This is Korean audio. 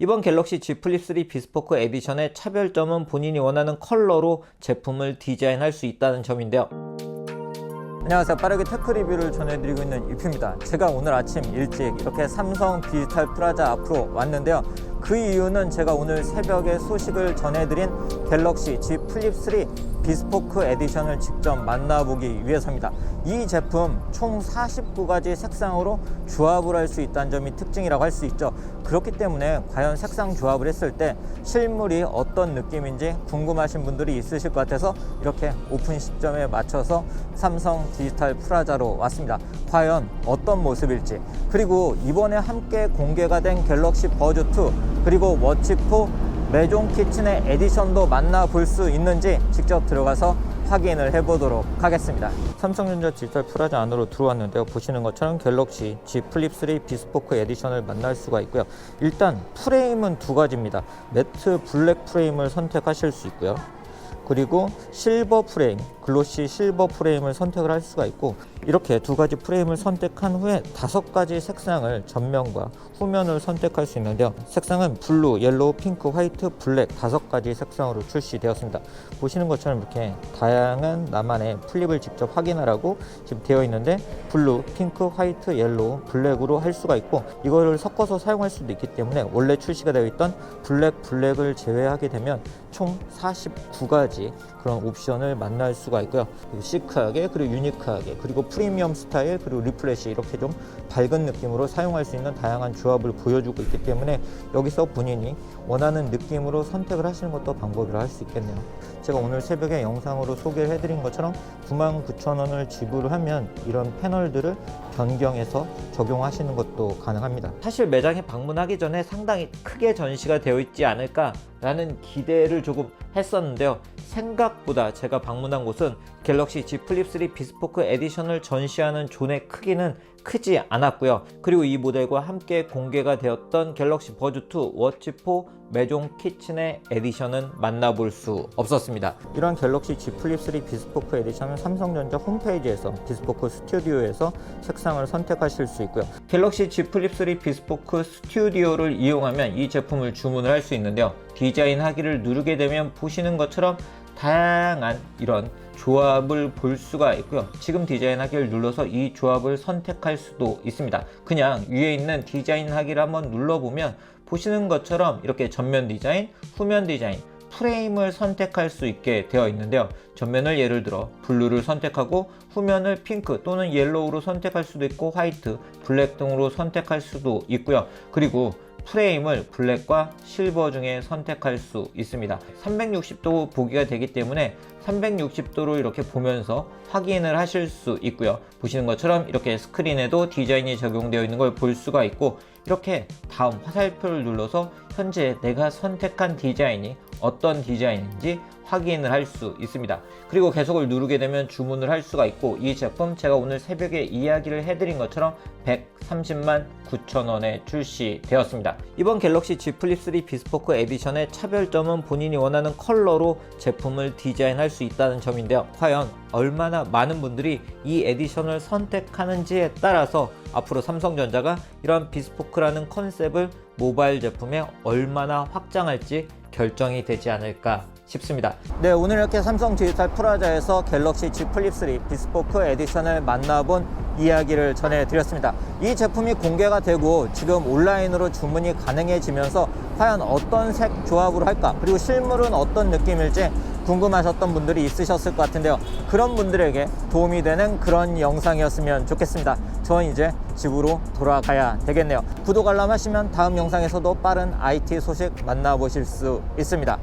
이번 갤럭시 G 플립 3 비스포크 에디션의 차별점은 본인이 원하는 컬러로 제품을 디자인할 수 있다는 점인데요. 안녕하세요. 빠르게 테크 리뷰를 전해드리고 있는 유피입니다. 제가 오늘 아침 일찍 이렇게 삼성 디지털 프라자 앞으로 왔는데요. 그 이유는 제가 오늘 새벽에 소식을 전해드린 갤럭시 G 플립 3 비스포크 에디션을 직접 만나보기 위해서입니다. 이 제품 총 49가지 색상으로 조합을 할 수 있다는 점이 특징이라고 할 수 있죠. 그렇기 때문에 과연 색상 조합을 했을 때 실물이 어떤 느낌인지 궁금하신 분들이 있으실 것 같아서 이렇게 오픈 시점에 맞춰서 삼성 디지털 프라자로 왔습니다. 과연 어떤 모습일지 그리고 이번에 함께 공개가 된 갤럭시 버즈 2 그리고 워치4 메종 키친의 에디션도 만나볼 수 있는지 직접 들어가서 확인을 해보도록 하겠습니다. 삼성전자 디지털 프라자 안으로 들어왔는데요. 보시는 것처럼 갤럭시 G 플립 3 비스포크 에디션을 만날 수가 있고요. 일단 프레임은 두 가지입니다. 매트 블랙 프레임을 선택하실 수 있고요. 그리고 실버 프레임, 글로시 실버 프레임을 선택을 할 수가 있고 이렇게 두 가지 프레임을 선택한 후에 다섯 가지 색상을 전면과 후면을 선택할 수 있는데요. 색상은 블루, 옐로우, 핑크, 화이트, 블랙 다섯 가지 색상으로 출시되었습니다. 보시는 것처럼 이렇게 다양한 나만의 플립을 직접 확인하라고 지금 되어 있는데 블루, 핑크, 화이트, 옐로우, 블랙으로 할 수가 있고 이거를 섞어서 사용할 수도 있기 때문에 원래 출시가 되어 있던 블랙, 블랙을 제외하게 되면 총 49가지 그런 옵션을 만날 수가 있고요. 시크하게 그리고 유니크하게 그리고 프리미엄 스타일 그리고 리플래시 이렇게 좀 밝은 느낌으로 사용할 수 있는 다양한 조합을 보여주고 있기 때문에 여기서 본인이 원하는 느낌으로 선택을 하시는 것도 방법이라 할 수 있겠네요. 제가 오늘 새벽에 영상으로 소개를 해드린 것처럼 99,000원을 지불을 하면 이런 패널들을 변경해서 적용하시는 것도 가능합니다. 사실 매장에 방문하기 전에 상당히 크게 전시가 되어 있지 않을까라는 기대를 조금 했었는데요. 생각보다 제가 방문한 곳은 갤럭시 G 플립 3 비스포크 에디션을 전시하는 존의 크기는 크지 않았고요. 그리고 이 모델과 함께 공개가 되었던 갤럭시 버즈 2 워치4 메종 키친의 에디션은 만나볼 수 없었습니다. 이런 갤럭시 G 플립 3 비스포크 에디션은 삼성전자 홈페이지에서 비스포크 스튜디오에서 색상을 선택하실 수 있고요. 갤럭시 G 플립 3 비스포크 스튜디오를 이용하면 이 제품을 주문을 할 수 있는데요. 디자인 하기를 누르게 되면 보시는 것처럼 다양한 이런 조합을 볼 수가 있고요. 지금 디자인 하기를 눌러서 이 조합을 선택할 수도 있습니다. 그냥 위에 있는 디자인 하기를 한번 눌러보면 보시는 것처럼 이렇게 전면 디자인, 후면 디자인, 프레임을 선택할 수 있게 되어 있는데요. 전면을 예를 들어 블루를 선택하고 후면을 핑크 또는 옐로우로 선택할 수도 있고 화이트, 블랙 등으로 선택할 수도 있고요. 그리고 프레임을 블랙과 실버 중에 선택할 수 있습니다. 360도 보기가 되기 때문에 360도로 이렇게 보면서 확인을 하실 수 있고요. 보시는 것처럼 이렇게 스크린에도 디자인이 적용되어 있는 걸 볼 수가 있고 이렇게 다음 화살표를 눌러서 현재 내가 선택한 디자인이 어떤 디자인인지 확인을 할 수 있습니다. 그리고 계속을 누르게 되면 주문을 할 수가 있고 이 제품 제가 오늘 새벽에 이야기를 해드린 것처럼 130만 9천원에 출시되었습니다. 이번 갤럭시 G 플립 3 비스포크 에디션의 차별점은 본인이 원하는 컬러로 제품을 디자인할 수 있다는 점인데요. 과연 얼마나 많은 분들이 이 에디션을 선택하는지에 따라서 앞으로 삼성전자가 이런 비스포크라는 컨셉을 모바일 제품에 얼마나 확장할지 결정이 되지 않을까 싶습니다. 네, 오늘 이렇게 삼성 디지털 프라자에서 갤럭시 G 플립 3 비스포크 에디션을 만나본 이야기를 전해드렸습니다. 이 제품이 공개가 되고 지금 온라인으로 주문이 가능해지면서 과연 어떤 색 조합으로 할까 그리고 실물은 어떤 느낌일지 궁금하셨던 분들이 있으셨을 것 같은데요. 그런 분들에게 도움이 되는 그런 영상이었으면 좋겠습니다. 저는 이제 집으로 돌아가야 되겠네요. 구독 알람 하시면 다음 영상에서도 빠른 IT 소식 만나보실 수 있습니다.